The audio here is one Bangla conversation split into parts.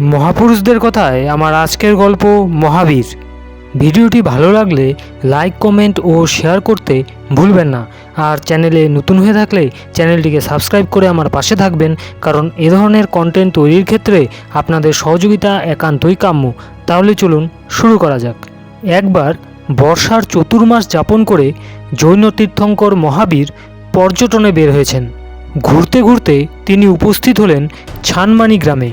মহাপুরুষদের কথায় আমার আজকের গল্প মহাবীর। ভিডিওটি ভালো লাগলে লাইক কমেন্ট ও শেয়ার করতে ভুলবেন না। আর চ্যানেলে নতুন হয়ে থাকলে চ্যানেলটিকে সাবস্ক্রাইব করে আমার পাশে থাকবেন, কারণ এ ধরনের কন্টেন্ট তৈরির ক্ষেত্রে আপনাদের সহযোগিতা একান্তই কাম্য। তাহলে চলুন শুরু করা যাক। একবার বর্ষার চতুর্মাস যাপন করে জৈন তীর্থঙ্কর মহাবীর পর্যটনে বের হয়েছেন। ঘুরতে ঘুরতে তিনি উপস্থিত হলেন ছানমানি গ্রামে।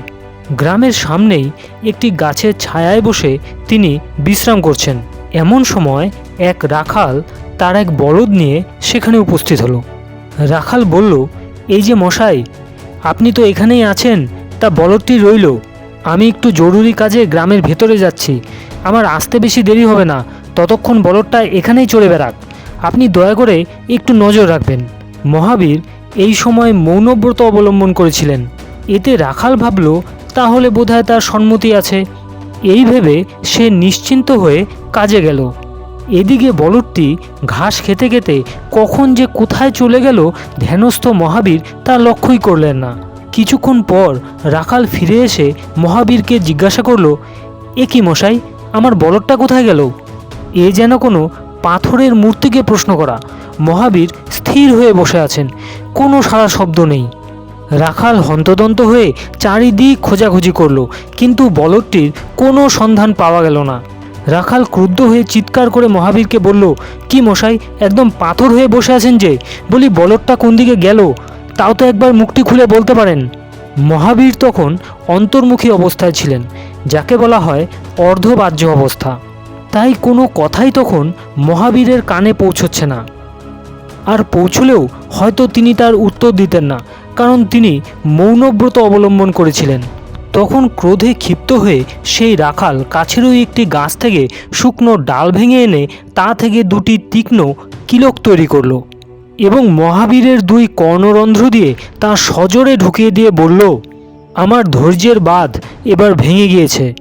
গ্রামের সামনেই একটি গাছের ছায়ায় বসে তিনি বিশ্রাম করছেন। এমন সময় এক রাখাল তার এক বলদ নিয়ে সেখানে উপস্থিত হলো। রাখাল বলল, এই যে মশাই, আপনি তো এখানেই আছেন, তা বলদটি রইল। আমি একটু জরুরি কাজে গ্রামের ভেতরে যাচ্ছি। আমার আসতে বেশি দেরি হবে না, ততক্ষণ বলদটা এখানেই চড়ে বেড়াক। আপনি দয়া করে একটু নজর রাখবেন। মহাবীর এই সময় মৌনব্রত অবলম্বন করেছিলেন। এতে রাখাল ভাবল তাহলে বোধহয় তার সম্মতি আছে। এই ভেবে সে নিশ্চিন্ত হয়ে কাজে গেল। এদিকে বলদটি ঘাস খেতে খেতে কখন যে কোথায় চলে গেল ধ্যানস্থ মহাবীর তা লক্ষ্যই করলেন না। কিছুক্ষণ পর রাখাল ফিরে এসে মহাবীরকে জিজ্ঞাসা করল, এ কি মশাই, আমার বলদটা কোথায় গেল? এ যেন কোনো পাথরের মূর্তিকে প্রশ্ন করা। মহাবীর স্থির হয়ে বসে আছেন। কোনো সারা শব্দ নেই। রাখাল হন্তদন্ত হয়ে চারিদিক খোঁজাখুঁজি করল, কিন্তু বলদটির কোনো সন্ধান পাওয়া গেল না। রাখাল ক্রুদ্ধ হয়ে চিৎকার করে মহাবীরকে বলল, কি মশাই, একদম পাথর হয়ে বসে আছেন যে? বলি, বলদটা কোন দিকে গেল? তাও তো একবার মুখটি খুলে বলতে পারেন। মহাবীর তখন অন্তর্মুখী অবস্থায় ছিলেন, যাকে বলা হয় অর্ধবাহ্য অবস্থা। তাই কোনো কথাই তখন মহাবীরের কানে পৌঁছচ্ছে না। আর পৌঁছলেও হয়তো তিনি তার উত্তর দিতেন না। কারণ তিনি মৌনব্রত অবলম্বন করেছিলেন। তখন ক্রোধে ক্ষিপ্ত হয়ে সেই রাখাল কাছেরই একটি গাছ থেকে শুকনো ডাল ভেঙে এনে তা থেকে দুটি তীক্ষ্ণ কিলক তৈরি করল এবং মহাবীরের দুই কর্ণরন্ধ্র দিয়ে তা সজোরে ঢুকিয়ে দিয়ে বলল, আমার ধৈর্যের বাঁধ এবার ভেঙে গিয়েছে।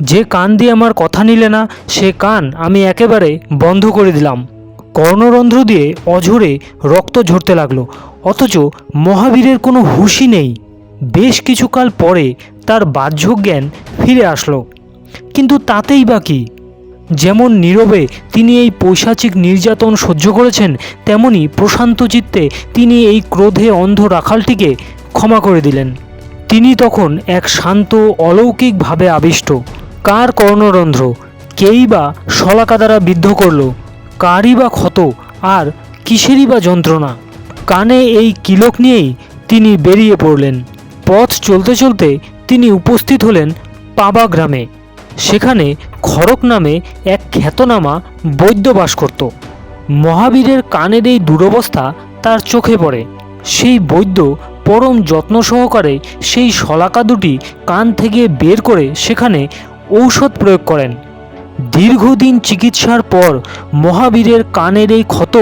যে কান দিয়ে আমার কথা নিলে না, সে কান আমি একেবারে বন্ধ করে দিলাম। কর্ণরন্ধ্র দিয়ে অঝরে রক্ত ঝরতে লাগল। অথচ মহাবীরের কোনো হুঁশই নেই। বেশ কিছুকাল পরে তার বাহ্য জ্ঞান ফিরে আসলো। কিন্তু তাতেই বা কী? যেমন নীরবে তিনি এই পৈশাচিক নির্যাতন সহ্য করেছেন, তেমনি প্রশান্ত চিত্তে তিনি এই ক্রোধে অন্ধ রাখালটিকে ক্ষমা করে দিলেন। তিনি তখন এক শান্ত, অলৌকিকভাবে আবিষ্ট। কার কর্ণরন্ধ্র? কেই বা শলাকা দ্বারা বিদ্ধ করল? কারই বা ক্ষত? আর কিসেরই বা যন্ত্রণা? কানে এই কিলক নিয়েই তিনি বেরিয়ে পড়লেন। পথ চলতে চলতে তিনি উপস্থিত হলেন পাবা গ্রামে। সেখানে খড়ক নামে এক খ্যাতনামা বৈদ্য বাস করত। মহাবীরের কানের এই দুরবস্থা তার চোখে পড়ে। সেই বৈদ্য পরম যত্ন সহকারে সেই শলাকা দুটি কান থেকে বের করে সেখানে ঔষধ প্রয়োগ করেন। দীর্ঘদিন চিকিৎসার পর মহাবীরের কানের এই ক্ষত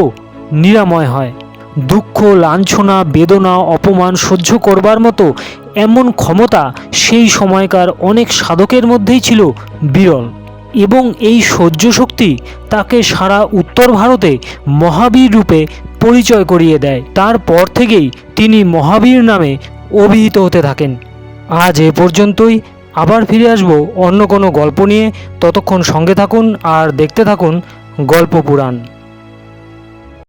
নিরাময় হয়। দুঃখ, লাঞ্ছনা, বেদনা, অপমান সহ্য করবার মতো এমন ক্ষমতা সেই সময়কার অনেক সাধকের মধ্যেই ছিল বিরল এবং এই সহ্য শক্তি তাকে সারা উত্তর ভারতে মহাবীর রূপে পরিচয় করিয়ে দেয়। তারপর থেকেই তিনি মহাবীর নামে অভিহিত হতে থাকেন। আজ এ পর্যন্তই। আবার ফিরে আসব অন্য কোনো গল্প নিয়ে। ততক্ষণ সঙ্গে থাকুন আর দেখতে থাকুন গল্প পুরাণ।